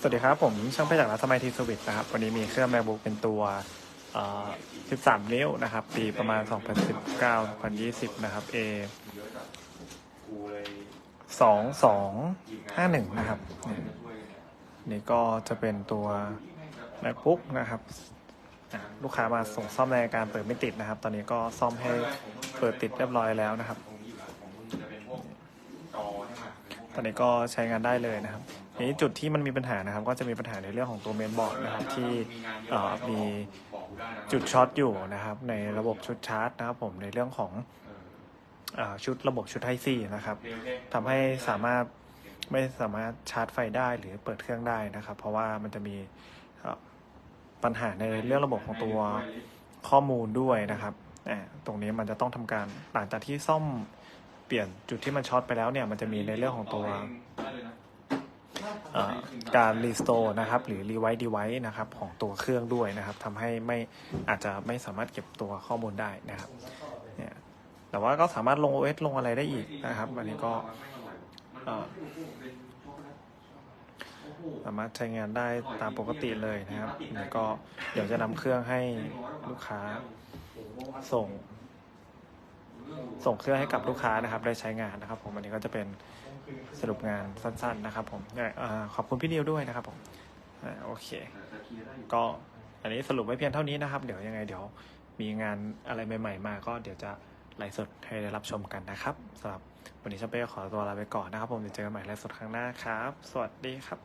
สวัสดีครับ ผมช่างเพชรจากรัฐสมัยทีสวิตนะครับ วันนี้มีเครื่อง MacBook เป็นตัว13 นิ้วนะครับ ปีประมาณ 2019 2020 นะครับ A 2251 นะครับ นี่ก็จะเป็นตัว MacBook นะครับลูกค้ามาส่งซ่อมในการเปิดไม่ติดนะครับ ตอนนี้ก็ซ่อมให้เปิดติดเรียบร้อยแล้วนะครับ ตอนนี้ก็ใช้งานได้เลยนะครับ ทีนี้จุดที่มันมีปัญหานะครับ ก็จะมีปัญหาในเรื่องของตัวเมนบอร์ดนะครับที่มีจุดช็อตอยู่นะครับ ในระบบชุดชาร์จนะครับ ผมในเรื่องของอชุดระบบชุดไทซีนะครับทำให้สามารถไม่สามารถชาร์จไฟได้หรือเปิดเครื่องได้นะครับ เพราะว่ามันจะมีปัญหาในเรื่องระบบของตัวข้อมูลด้วยนะครับตรงนี้มันจะต้องทำการหลังจากที่ซ่อมเปลี่ยนจุดที่มันช็อตไปแล้วเนี่ย มันจะมีในเรื่องของตัว การรีสโตร์นะครับหรือรีไวต์ดีไวต์นะครับของตัวเครื่องด้วยนะครับทำให้ไม่อาจจะไม่สามารถเก็บตัวข้อมูลได้นะครับเนี่ยแต่ว่าก็สามารถลง OS ลงอะไรได้อีกนะครับอันนี้ก็สามารถใช้งานได้ตามปกติเลยนะครับนี่ก็เดี๋ยวจะนำเครื่องให้ลูกค้าส่ง ส่งเครื่องให้กับลูกค้านะครับได้ใช้งานนะครับ ผมอันนี้ก็จะเป็นสรุปงานสั้น ๆ นะครับ ผมอขอบคุณพี่นิวด้วยนะครับผมโอเค ก็อันนี้สรุปไว้เพียงเท่านี้นะครับ เดี๋ยวยังไงเดี๋ยวมีงานอะไรใหม่ ๆ มาก็เดี๋ยวจะไลฟ์สดให้ได้รับชมกันนะครับสำหรับวันนี้ช่างเป้ขอตัวลาไปก่อนนะครับ ผมเดี๋ยวเจอกันใหม่ไลฟ์สดครั้งหน้าครับ สวัสดีครับ